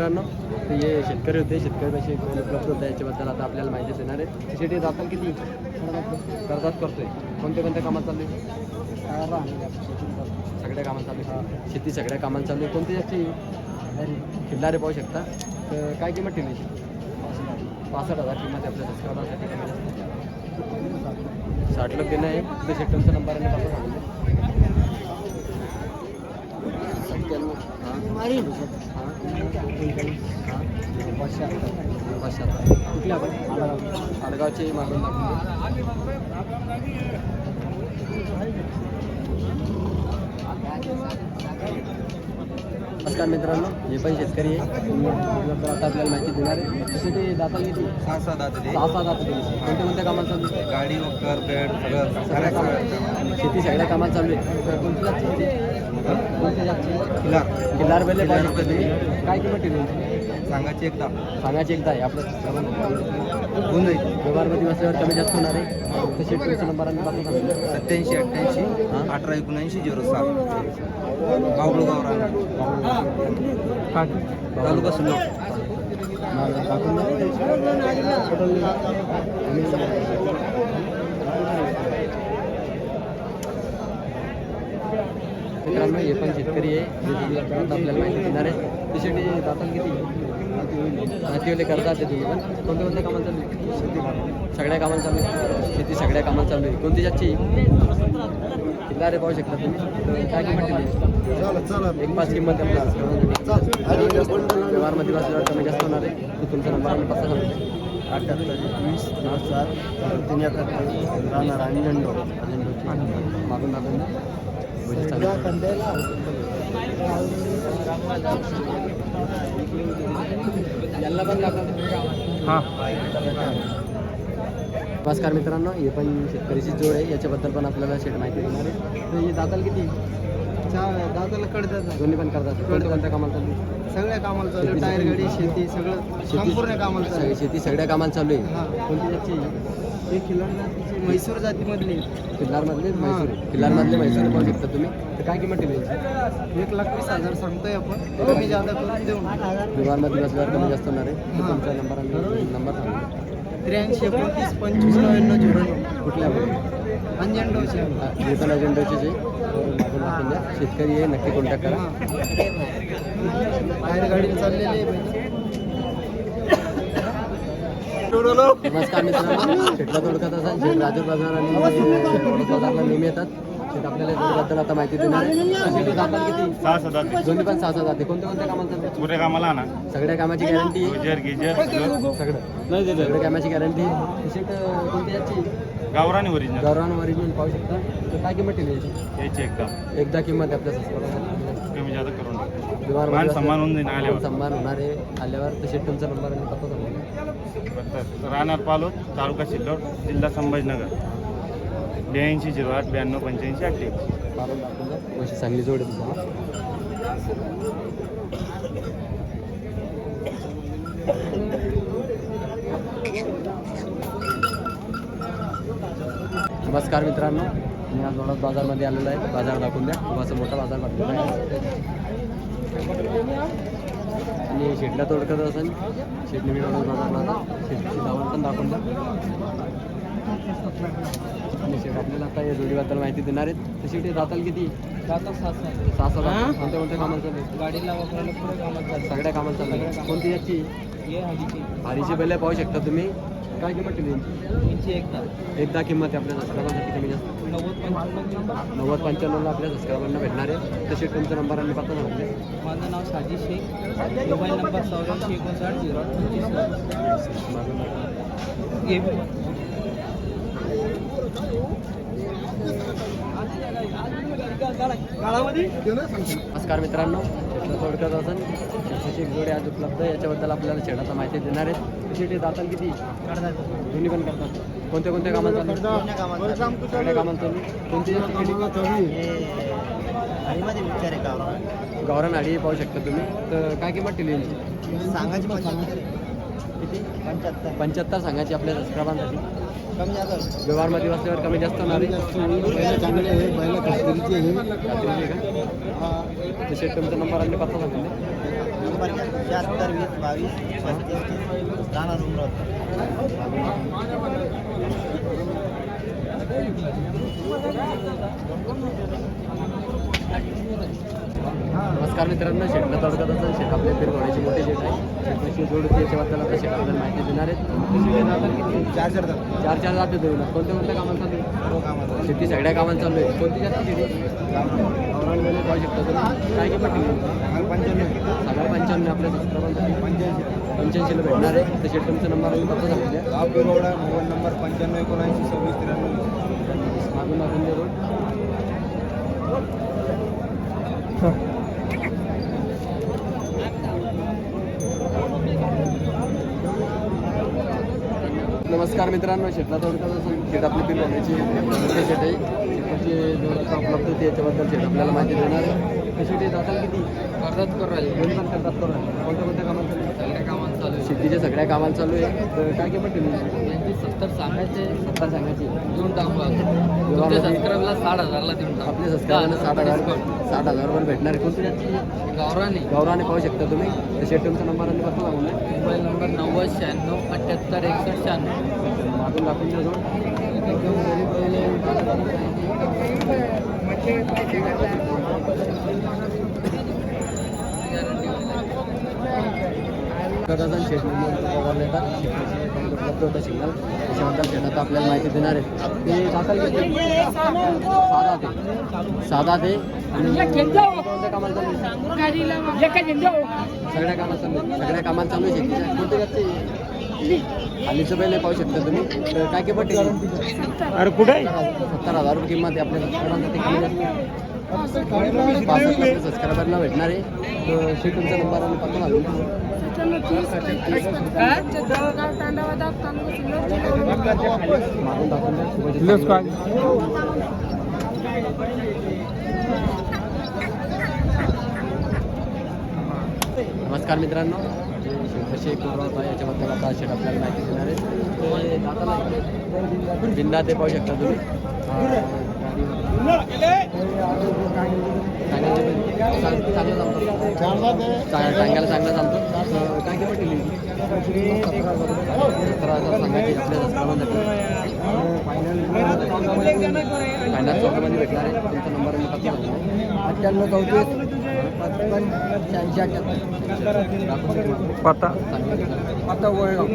मित्रांनो तर हे शेतकरी होते. शेतकरी कसे उपलब्ध होते. याच्याबद्दल आता आपल्याला माहिती देणार आहे शेती जाताल किती कर्जात करतोय. कोणत्या कोणत्या कामात चालू आहे सगळ्या कामात चालू आहे शेती सगळ्या कामात चालू आहे कोणती जास्ती खिल्लारे. पाहू शकता. तर काय किंमत ठेवली पासष्ट हजार किंमत आहे आपल्या साठ लोक देणं आहे. तर शेट्टमचा नंबर आणि पाठवून सांगितलं सत्त्याण्णव हां हां पाचशे कुठल्या आपण आडगावचे मागून नमस्कार मित्रांनो हे पण शेतकरी आहे. आता आपल्याला माहिती देणार आहे. तसे ते दाता किती सहा सहा दाते सहा सहा दाता दिली कोणत्या कोणत्या कामात चालू आहे? गाडी वकर बेड सगळं. सगळ्या कामात शेती सगळ्या कामात चालू आहे. शेती? कोणत्या जातची किल्ला किल्लार बेले तुम्ही काय किंमत ठेवली सांगायची एकदा. सांगायची एकदा आहे. आपलं होऊन जाईल व्यवहारमध्ये बसल्यावर कमी जास्त होणार आहे. तसे नंबर आणि पाठवून सत्याऐंशी अठ्ठ्याऐंशी. अठरा एकोणऐंशी झिरो सात गावडू गावरान तालुका सुलो मित्रांनो हे पण शेतकरी आहे. आपल्याला माहिती देणार आहे. त्यासाठी दाताल किती? नातेवाले करतात ते तुम्ही पण. कोणत्या कोणत्या कामाला चालू आहे? सगळ्या कामाला चालू आहे. शेती सगळ्या कामाला चालू आहे. कोणती जातची? किल्लारे पाहू शकता तुम्ही? काय किंमत ठेवली एक पाच किंमत व्यवहारमध्ये बसल्यावर कमी जास्त होणार आहे. तर तुमचा नंबर आणि पत्ता सांगतो. अठ्ठ्याहत्तर वीस नऊ सात तीन एकाहत्तर राहणार अंजंडो मागून मागून. पण हां नमस्कार मित्रांनो हे पण शेतकरीची जोड आहे. याच्याबद्दल पण आपल्याला शेट माहिती देणार आहे. तर हे दाताल किती? दादाला कडतात. दोन्ही पण करतात. कोणत्या कामाला चालू? सगळ्या कामाला चालू. टायर गाडी शेती सगळं संपूर्ण कामाला चालू सगळी शेती सगळ्या कामाला चालू आहे. कोणती आहे. हे जातीची म्हैसूर जातीमधली. किल्लारमधले म्हैसूर. आहे किल्लारमधले म्हैसूर पाहू शकता तुम्ही. तर काय किंमत ठेवली एक लाख वीस हजार सांगतोय आपण. कमी जादा करून देऊन व्यवहारमध्ये बसल्यावर कमी जास्त होणार आहे. तर तुमचा नंबर आणि नंबर सांगा त्र्याऐंशी एकोणतीस पंचवीस नव्याण्णव झिरो नऊ. कुठल्या अंजंडोचे वेतन अजेंडाचे जे. शेतकरी आहे नक्की कॉन्टॅक्ट करा. टायर गाडी चाललेली आहे. नमस्कार मित्रांनो. शेटला तोडकत असाल. शेट राजूर बाजार आणि बाजारला नेहमी येतात. शेट आपल्याला याच्याबद्दल आता माहिती देणार आहे. किती सहा दोन्ही पण सहा सहा जाते. कोणत्या कोणत्या कामाला कामाला ना सगळ्या कामाची गॅरंटी गुजर सगळं. सगळ्या कामाची गॅरंटी शेट कोणती याची गावरानी ओरिजिनल गौरवान ओरिजिनल पाहू शकता. तर काय किंमत ठेवली याची? यायची एकदा एकदा किंमत आहे आपल्या सबस्क्रायबरला कमी जादा करून टाकू. मान सन्मान होऊन जाईल आल्यावर. सन्मान होणार आहे. आल्यावर तसे तुमचा नंबर आणि पत्ता सांगा. बरं. राहणार पालोद तालुका सिल्लोड जिल्हा संभाजीनगर. ब्याऐंशी झिरो आठ ब्याण्णव पंच्याऐंशी अठ्ठ्याऐंशी मारून दाखवून द्या. अशी चांगली जोड आहे नमस्कार मित्रांनो. मी आज वडोद बाजारमध्ये आलेलो आहे. बाजार दाखवून द्या. खूप असं मोठा बाजार दाखवला आहे आणि शेटला तोडकत असेल. शेटने मी बाजार बाजारला शेटची धावण पण दाखवून द्या. आणि शेट आपल्याला आता या जोडीबद्दल माहिती देणार आहेत. तशी ते जाताल किती? जातात सात सात. सहा सहा कोणत्या कोणत्या कामाला चालू आहे? गाडीला वापरायला पुढे कामात चालू सगळ्या कामाला चालू आहे. कोणती याची? हारीची बैल पाहू शकता तुम्ही. काय किंमत यांची? यांची एकदा. एकदा किंमत आहे आपल्या सबस्क्रायबरसाठी कमी जास्त नव्वद नव्वद पंच्याण्णवला आपल्या सबस्क्रायबरना भेटणार आहे. तसे तुमचा नंबर आणि पत्ता सांगितले माझं नाव साजी शेख. मोबाईल नंबर चौऱ्याऐंशी एकोणसाठ झिरो पंचवीस नमस्कार मित्रांनो थोडक्यात असेल शेतीची एक जोडी आज उपलब्ध आहे याच्याबद्दल आपल्याला शेणाचा माहिती देणार आहेत. ते जाताल किती? दोन्ही पण करतात. कोणत्या कोणत्या कामाला चालू? सगळ्या कामाला चालू. कोणती? गावरान आडी पाहू शकता तुम्ही. तर काय किंमत ठेवली यांची? सांगायची. किती? पंच्याहत्तर. पंच्याहत्तर सांगायची आपल्या सबस्क्रायबांसाठी कमी जास्त. व्यवहारमध्ये बसल्यावर कमी जास्त होणार आहे. चांगले आहे बैल कश्मीरीची आहे खात्रीची आहे. का तसे तुमचा नंबर आणि पत्ता सांगितले नंबर शहात्तर वीस बावीस पस्तीस तीस राहणार उमरावती नमस्कार मित्रांनो शेटला तडकत असेल शेट आपल्या पिरवण्याची मोठी शेट आहे. शेटची जोड होती याच्याबद्दल आता शेट आपल्याला माहिती देणार आहेत. चार चार चार चार जाते देऊ कोणत्या कोणत्या कामाला चालू आहे? कामात शेती सगळ्या कामाला चालू आहे कोणती जास्त शेती? गावरान पाहू शकता तुम्ही. काय किंमत ठेवली पंच्याण्णव सगळ्या पंच्याण्णव आपल्या पंच्याऐंशी पंच्याऐंशीला भेटणार आहे. तर शेट तुमचा नंबर आणि पत्ता गाव पिरोडा मोबाईल नंबर पंच्याण्णव एकोणऐंशी सव्वीस त्र्याण्णव. मागून मागून रोड. मित्रांनो शेटला थोडक्यात शेट आपली पिल होण्याची शेट आहे. शेटाची जोराचा उपलब्ध होती याच्याबद्दल शेट आपल्याला माहिती देणार आहे. कशी ते जातात किती? कर्जात करू राहिले दोन पण करतात करून कोणत्या कोणत्या चालू आहे? सगळ्या कामात चालू आहे. शेतीच्या सगळ्या कामाला चालू आहे. तर काय किंमत ठेवली? त्यांची सत्तर सांगायचे. सत्तर सांगायची. देऊन टाकू. तुमच्या सबस्क्राईबला साठ हजारला देऊन टाकू. आपल्या सबस्क्रायबरला साठ हजार साठ हजारवर भेटणार आहे जास्त गावराने गौरवाने पाहू शकता तुम्ही. तर शेट तुमचा नंबर आणि पत्ता द्या. मोबाईल नंबर नव्वद शहाण्णव अठ्ठ्याहत्तर एकसष्ट शहाण्णव. मागून दाखवून द्या. येतात शेटाची उपलब्ध होता सिग्नल त्याच्याबद्दल आता आपल्याला माहिती देणार आहे. ते दाखल किती? साधा ते. साधा ते. आणि कोणत्या कामाला चालू आहे? सगळ्या कामात चालू आहे. सगळ्या कामात चालू शेतीच्या कोणते जाते पहिले पाहू शकता तुम्ही. तर काय किंमत ठेवली? अरे कुठे? सत्तर हजार रुपये किंमत आहे. आपल्या सबस्क्रायबरसाठी कमी पासष्ट. सबस्क्रायबरला भेटणार आहे. तर तुमचा नंबर आणि पत्ता घालून द्या. नमस्कार मित्रांनो कसे कोरोना होता याच्याबद्दल आता शेट आपल्याला माहिती देणार आहे ते आहे. बिंदा ते पाहू शकता तुम्ही टांग्याला चांगलं चालतं काय किंमत ठेवली सतरा हजार सांगायची आपल्या सबस्क्रायबरसाठी फायनल चौकामध्ये भेटणार आहे तुमचा नंबर पत्ता. अठ्ठ्याण्णव चौतीस शहाऐंशी अठ्ठ्याहत्तर पत्ता आता वळगाव.